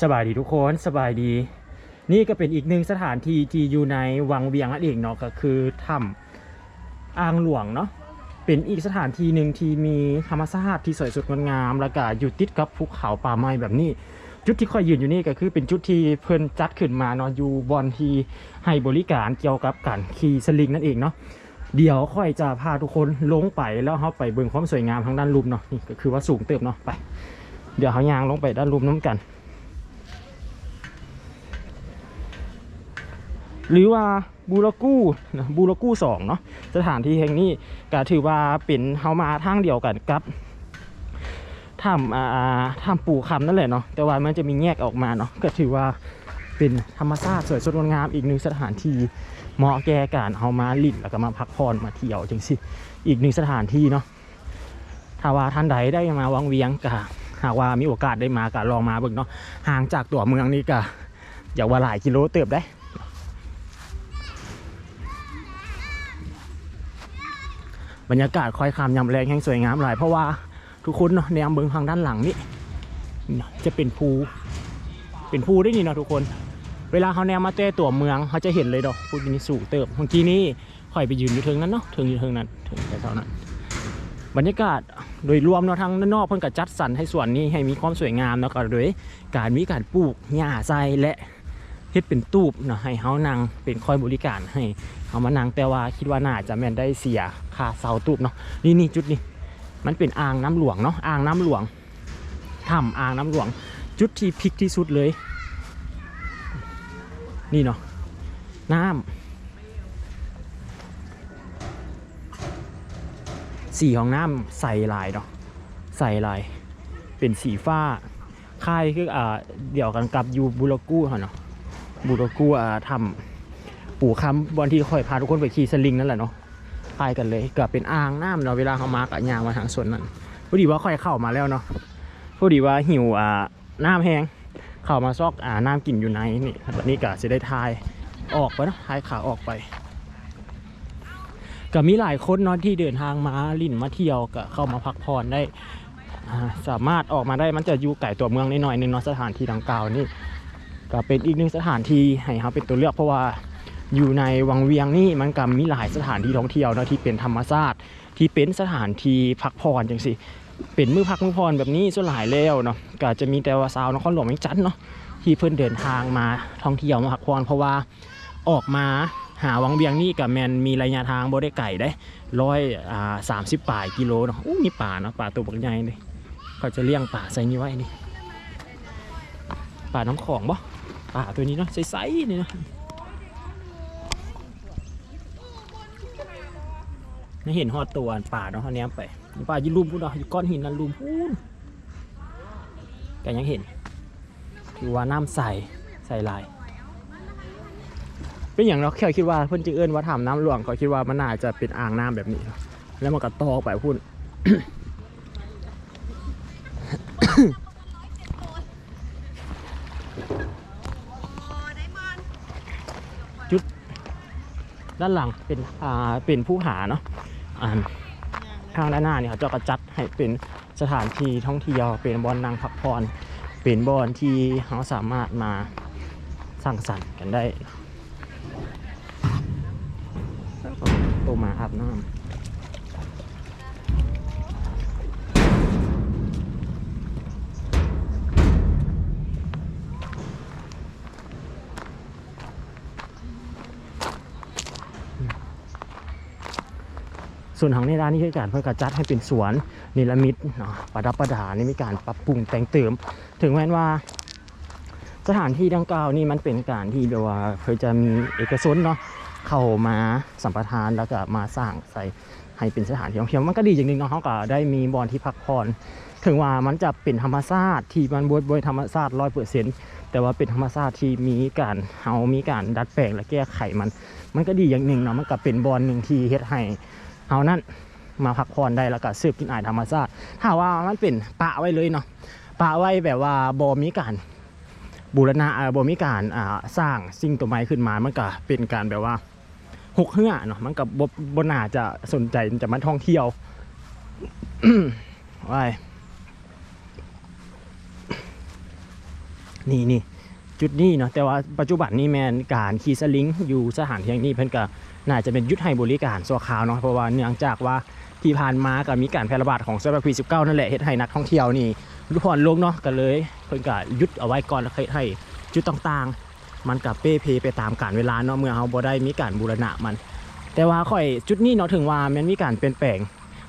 สบายดีทุกคนสบายดี นี่ก็เป็นอีกหนึ่งสถานที่ที่อยู่ในวังเวียงนั่นเองเนาะก็คือถ้ำอ่างหลวงเนาะเป็นอีกสถานที่หนึ่งที่มีธรรมชาติที่สวยสดงดงามแล้วก็อยู่ติดกับภูเขาป่าไม้แบบนี้ จุดที่คอยยืนอยู่นี่ก็คือเป็นจุดที่เพิ่นจัดขึ้นมาเนาะอยู่บอนที่ให้บริการเกี่ยวกับการขี่สลิงนั่นเองเนาะเดี๋ยวค่อยจะพาทุกคนลงไปแล้วเขาไปเบิ่งความสวยงามทางด้านลุมเนาะนี่ก็คือว่าสูงเติบเนาะไป เดี๋ยวเขายางลงไปด้านลุมน้ำกัน หรือว่าบูรกู้นะบูรกู้สองเนาะสถานที่แห่งนี้ก็ถือว่าเป็นเฮามาทางเดียวกันกับถ้ำอ่าถ้ำปู่คำนั่นแหละเนาะแต่ว่ามันจะมีแยกออกมาเนาะก็ถือว่าเป็นธรรมชาติสวยสดงดงามอีกหนึ่งสถานที่เหมาะแก่การเฮามาลิ่นแล้วก็มาพักผ่อนมาเที่ยวจังสิอีกหนึ่งสถานที่เนาะถ้าว่าท่านใดได้มาวังเวียงก็หากว่ามีโอกาสได้มาก็ลองมาเบิ่งเนาะห่างจากตัวเมืองนี่ก็อย่าว่าหลายกิโลเติบได้ บรรยากาศคอยคามยำแรงแห่งสวยงามหลายเพราะว่าทุกคนเนาะแนวเบิงทางด้านหลังนี่จะเป็นภูเป็นภูได้นี่เนาะทุกคน เวลาเขาแนวมาเต้ตัวเมืองเขาจะเห็นเลยดอกพูดนี้สูงเติบเมื่อกี้นี่ค่อยไปยืนอยู่เทิงนั้นเนาะเทิงอยู่เทิงนั้นเทิงแต่เท่านั้น บรรยากาศโดยรวมเนาะทางด้านนอกเพิ่นก็จัดสรรให้ส่วนนี้ให้มีความสวยงามเนาะก็โดยการมีการปลูกหญ้าใส่และ เฮ็ดเป็นตูบเนาะให้เฮานั่งเป็นคอยบริการให้เอามานั่งแต่ว่าคิดว่าน่าจะแม่นได้เสียค่าเสาตูบเนาะนี่นี่จุดนี้มันเป็นอ่างน้ำหลวงเนาะอ่างน้ำหลวงถ้ำอ่างน้ำหลวง จุดที่พิกที่สุดเลย นี่เนาะน้ำสีของน้ำใสลายเนาะใสลายเป็นสีฟ้าค่ายคืออ่าเดี่ยวกันกับยูบูรกู้เหรอเนาะ บูรกู้อ่าทำปู่คำบอลที่คอยพาทุกคนไปขี่สลิงนั่นแหละเนาะคล้ายกันเลยก็เป็นอ่างน้ำเนาะเวลาเขามากับยางมาทางส่วนนั้นพอดีว่าค่อยเข้ามาแล้วเนาะพอดีว่าหิวอ่าน้ำแห้งเข้ามาซอกอ่าน้ำกินอยู่ในนี่วันนี้ก็จะได้ทายออกไปเนาะทายขาออกไปก็มีหลายคนเนาะที่เดินทางมาลิ่นมาเที่ยวก็เข้ามาพักผ่อนได้สามารถออกมาได้มันจะอยู่ไก่ตัวเมืองนิดหน่อยนึงเนาะสถานที่ดังกล่าวนี่ ก็เป็นอีกหนึ่งสถานที่ให้เขาเป็นตัวเลือกเพราะว่าอยู่ในวังเวียงนี่มันก็มีหลายสถานที่ท่องเที่ยวนะที่เป็นธรรมชาติที่เป็นสถานที่พักผ่อนจังสิเป็นมือพักมือผ่อนแบบนี้ส่วนหลายแล้วเนาะก็จะมีแต่ว่าสาวนครหลวงเวียงจันทน์เนาะที่เพิ่อนเดินทางมาท่องเที่ยวมาพักผ่อนเพราะว่าออกมาหาวังเวียงนี่กับแมนมีระยะทางบ่ได้ไก่ได้ร้อยอ่าสามสิบป่ายกิโลเนาะอู้มีป่าเนาะป่าตัวบักใหญ่เลยเขาจะเลี้ยงป่าใส่นี่ไว้นี่ ป่าน้ำของบ่ป่าตัวนี้เนาะใสๆนี่เนาะไม่เห็นหอดตัวป่าเนาะเขาแนมไปป่าอยืนลุมพูดเนาะอยู่ก้อนหินนั่นลุมพูนแต่ยังเห็นถือว่าน้ำใสใสลาย เป็นอย่างเราแค่คิดว่าเพิ่นจะเอิ้นว่าถามน้ำหลวงเขาคิดว่ามันน่าจะเป็นอ่างน้ำแบบนี้ แล้วมันก็ตอกไปพูด ด้านหลังเป็นอ่าเป็นผู้หาเนาะอ่าทางด้านหน้าเนี่ยเขาจะกระจัดให้เป็นสถานที่ท่องเที่ยวเป็นบอลนางพักผ่อนเป็นบอลที่เขาสามารถมาสร้างสรรค์กันได้แล้วก็โตมาอาบน้ำ ส่วนของในร้านนี้คือการเพื่อกระจัดให้เป็นสวนนิรมิตเนาะประดับประดานี่มีการปรับปรุงแต่งเติม ถึงแม้ว่า สถานที่ดังกล่าวนี่มันเป็นการที่แบบว่าเพื่อจะมีเอกชนเนาะเข้ามาสัมปทานแล้วก็มาสร้างใส่ให้เป็นสถานที่ท่องเที่ยวมันก็ดีอย่างหนึ่งเนาะเขาก็ได้มีบอลที่พักผ่อนถึงว่ามันจะเป็นธรรมชาติที่มันบวยบวยธรรมชาติร้อยเปอร์เซ็นต์แต่ว่าเป็นธรรมชาติที่มีการเฮามีการดัดแปลงและแก้ไขมัน มันก็ดีอย่างหนึ่งเนาะมันก็เป็นบอลหนึ่งที่เฮ็ดให้ เฮานั่นมาพักผ่อนได้แล้วก็สืบกินอายธรรมชาติถ้าว่ามันเป็นปะไว้เลยเนาะปะไว้แบบว่าบ่มีการบูรณะเอ่อบ่มีการสร้างสิ่งตัวใหม่ขึ้นมามันก็เป็นการแบบว่าหกเหื่อเนาะมันก็บ่บ่น่าจะสนใจจะมาท่องเที่ยวว้ายนี่นี่ จุดนี้เนาะแต่ว่าปัจจุบันนี้แมนการขี่สลิงอยู่สถานที่แห่งนี้เพิ่นก็น่าจะเป็นยุทธให้บริการสัวคาวเนาะเพราะว่าเนื่องจากว่าที่ผ่านมาก็มีการแพร่ระบาดของเชื้อโรคโควิด19นั่นแหละเฮ็ดให้นักท่องเที่ยวนี่รุผ่อนลงเนาะก็เลยเพิ่นก็ยุดเอาไว้ก่อนแล้วให้จุดต่างๆ มันกับเป้เพไปตามกาลเวลาเนาะเมื่อเฮาบ่ได้มีการบูรณะมัน แต่ว่าข่อยจุดนี้เนาะถึงว่ามันมีการเปลี่ยนแปลง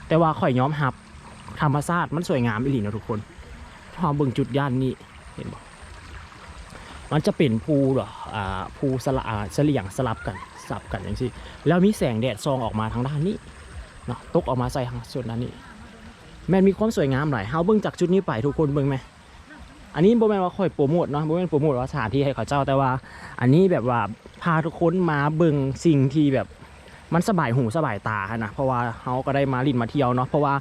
แต่ว่าข่อยย้อมรับธรรมชาติมันสวยงามอีหลีเนาะทุกคนพอเบิ่งจุดย่านนี้เห็นบ่ มันจะเป็นภูหรออ่าภูสละอ่าเฉลี่ยงสลับกันสลับกันอย่างที่แล้วมีแสงแดดส่องออกมาทางด้านนี้เนาะตกออกมาใส่ทางส่วนด้านนี้แม่นมีความสวยงามหลายเฮาเบิ่งจากจุดนี้ไปทุกคนเบิ่งไหมอันนี้โบแมนว่าค่อยโปรโมทเนาะโบแมนโปรโมทว่าสถานที่ให้เขาเจ้าแต่ว่า อันนี้แบบว่าพาทุกคนมาเบิ่งสิ่งที่แบบมันสบายหูสบายตาค่ะนะเพราะว่าเฮาก็ได้มาลินมาเที่ยวเนาะเพราะว่า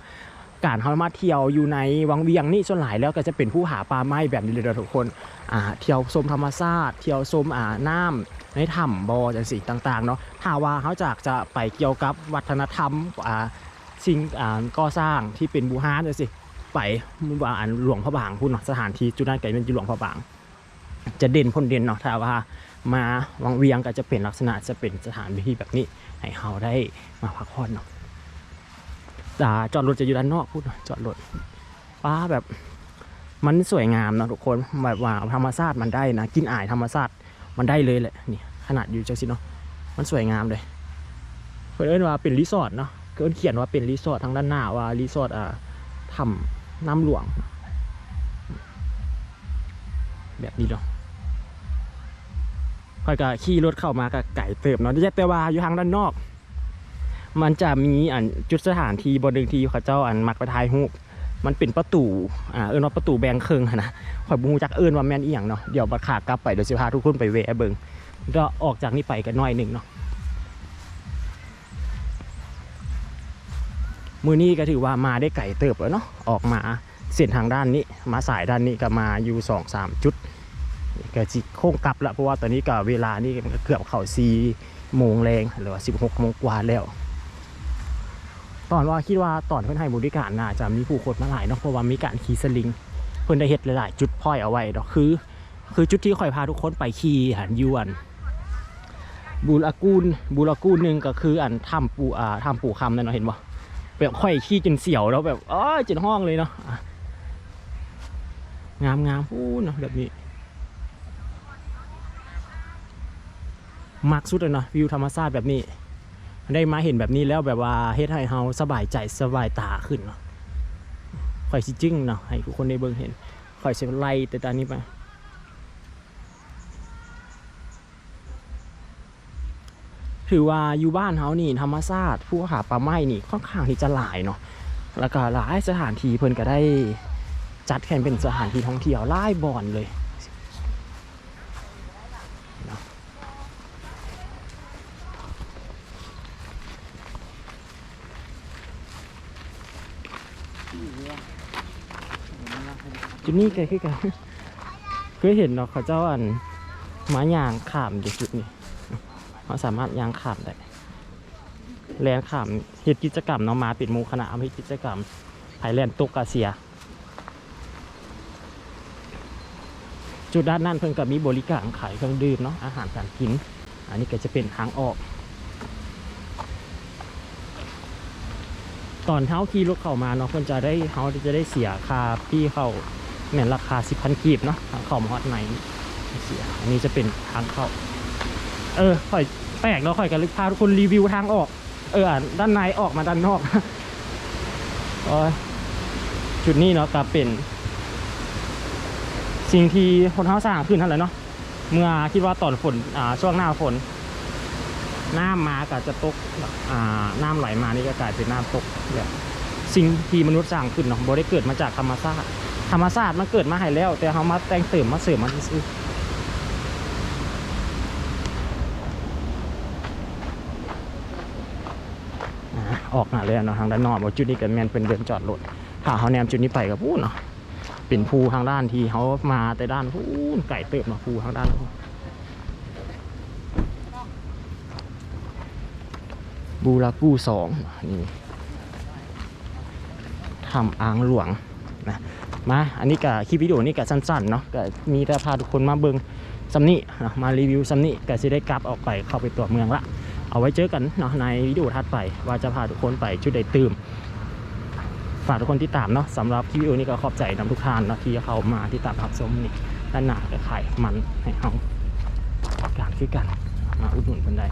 การเฮามาเที่ยวอยู่ในวังเวียงนี่ส่วนหลายแล้วก็จะเป็นผู้หาปลาไม้แบบนี้เลยทุกคนอ่าเที่ยวชมธรรมชาติเที่ยวชมอ่าน้ำในถ้ำบ่อจังสีต่างๆเนาะถ้าว่าเขาจากจะไปเกี่ยวกับวัฒนธรรมอ่าสิ่งอ่าก่อสร้างที่เป็นบูฮานจังสิไปว่าอันหลวงพระบางพูดเนาะสถานที่จุดนั้นก็เป็นจุดหลวงพระบาง จะเด่นพ้นเด่นเนาะถ้าว่ามาวังเวียงก็จะเป็นลักษณะจะเป็นสถานที่แบบนี้ให้เขาได้มาพักผ่อนเนาะ อ่าจอดรถจะอยู่ด้านนอกพูดเนาะจอดรถป้าแบบมันสวยงามนะทุกคนแบบว่าธรรมชาติมันได้นะกินอายธรรมชาติมันได้เลยแหละนี่ขนาดอยู่จังสิเนาะมันสวยงามเลยเพื่อนเอิ้นว่าเป็นรีสอร์ทเนาะเกินเขียนว่าเป็นรีสอร์ททางด้านหน้าว่ารีสอร์ทอ่าทำน้ำหลวง แบบนี้เนาะค่อยก็ขี่รถเข้ามากับไก่เติบเนาะแต่ว่าอยู่ทางด้านนอก มันจะมีอันจุดสถานที่บนหนึ่งที่เขาเจ้าอันมักไปถ่ายรูมันเป็นประตูอ่าเอิ้นว่าประตูแบงเคิงนะข่อยบูจักเอิ้นว่าแม่นอีหยังเนาะเดี๋ยวบัดขากลับไปเดี๋ยวสิพาทุกคนไปแวะเบิงก็ออกจากนี้ไปกันหน่อยหนึ่งเนาะมือนี้ก็ถือว่ามาได้ไก่เติบแล้วเนาะออกมาเส้นทางด้านนี้มาสายด้านนี้ก็มาอยู่สองสามจุดก็จิโค้งกลับละเพราะว่าตอนนี้ก็เวลานี่เกือบเข้าสี่โมงแรงหรือว่าสิบหกโมงกว่าแล้ว ตอนว่าคิดว่าตอนเพื่อนให้บริการน่าจะมีผู้คนมาหลายเนาะเพราะว่ามีการขี่สลิง เพื่อนได้เฮ็ดหลาย ๆ จุดพ่อยเอาไว้เนาะคือ คือจุดที่คอยพาทุกคนไปขี่หันยวนบูรากูลบูรากูลหนึ่งก็คืออันถ้ำปูอ่าถ้ำปูคำนั่นเนาะเห็นบ่แบบค่อยขี่จนเสียวแล้วแบบอ้อจนห้องเลยเนาะงามงามพูดเนาะแบบนี้มักสุดเลยเนาะวิวธรรมชาติแบบนี้ ได้มาเห็นแบบนี้แล้วแบบว่าเฮ็ดให้เฮาสบายใจสบายตาขึ้นเนาะข่อยสิจึ้งเนาะให้ทุกคนได้เบิ่งเห็นข่อยสิไล่แต่ตอนนี้ไปถือว่าอยู่บ้านเฮานี่ธรรมชาติผู้หาปลาไม้นี่ค่อนข้างที่จะหลายเนาะแล้วก็หลายสถานที่เพิ่นก็ได้จัดแข่งเป็นสถานที่ท่องเที่ยวหลายบ่อนเลย จุดนี้ก็คือกันเคยเห็นเนาะเขาเจ้าอันม้ายางขามอยู่จุดนี้เขาสามารถยางขามได้แลนขามเฮ็ดกิจกรรมเนาะมาปิดมูคณะเอาเฮ็ดกิจกรรมไผแลนตกกาเซีย จุดด้านนั้นเพิ่นก็มีบริการขายเครื่องดื่มเนาะอาหารการกิน อันนี้ก็จะเป็นทางออก ตอนเท้าขี่รถเข้ามาเนาะเพิ่นจะได้เฮาจะได้เสียค่าพี่เข้า แม่นราคา10,000กีบเนาะทางเข้ามฮอดไหนเสียอันนี้จะเป็นทางเข้า เออค่อยแปลกแล้วค่อยกันลึกพาทุกคนรีวิวทางออก เออด้านในออกมาด้านนอกโอ้ยจุดนี้เนาะก็เป็น สิ่งที่คนเฮาสร้างขึ้นท่าไหร่เนาะเมื่อคิดว่าตอนฝนอ่าช่วงหน้าฝนน้ำมาก็จะตกอ่าน้ำไหลมานี่ก็กลายเป็นน้ำตกแบบสิ่งที่มนุษย์สร้างขึ้นเนาะบ่ได้เกิดมาจากธรรมชาติ ธรรมชาสติมันเกิดมาให้แล้ว แต่เขามาแต่งเติมมาเสริมมันซื่อออกหน้าเลยเนาะทางด้านนอกว่าจุดนี้ก็แมนเป็นเดินจอดรถถ้าเขาแนมจุดนี้ไปกับพูดเนาะเป็นภูทางด้านที่เขามาแต่ด้านพูนไก่เติบเนาะภูทางด้านบูรากูสองนี่ทำอ่างหลวงนะ มา อันนี้กับคลิปวิดีโอนี้กับสั้นๆเนาะก็มีแต่พาทุกคนมาเบิงซัมนี่นะมารีวิวซัมนี่ก็จะได้กลับออกไปเข้าไปตัวเมืองละเอาไว้เจอกันเนาะในวิดีโอถัดไปว่าจะพาทุกคนไปจุดใดตื่มฝากทุกคนที่ตามเนาะสำหรับคลิปวิดีโอนี้ก็ขอบใจนำทุกท่านเนาะที่เข้ามาที่ตามรับชมนี่ด้านหน้าก็ขายมันให้เฮาการคือกันมาอุดหนุนกันได้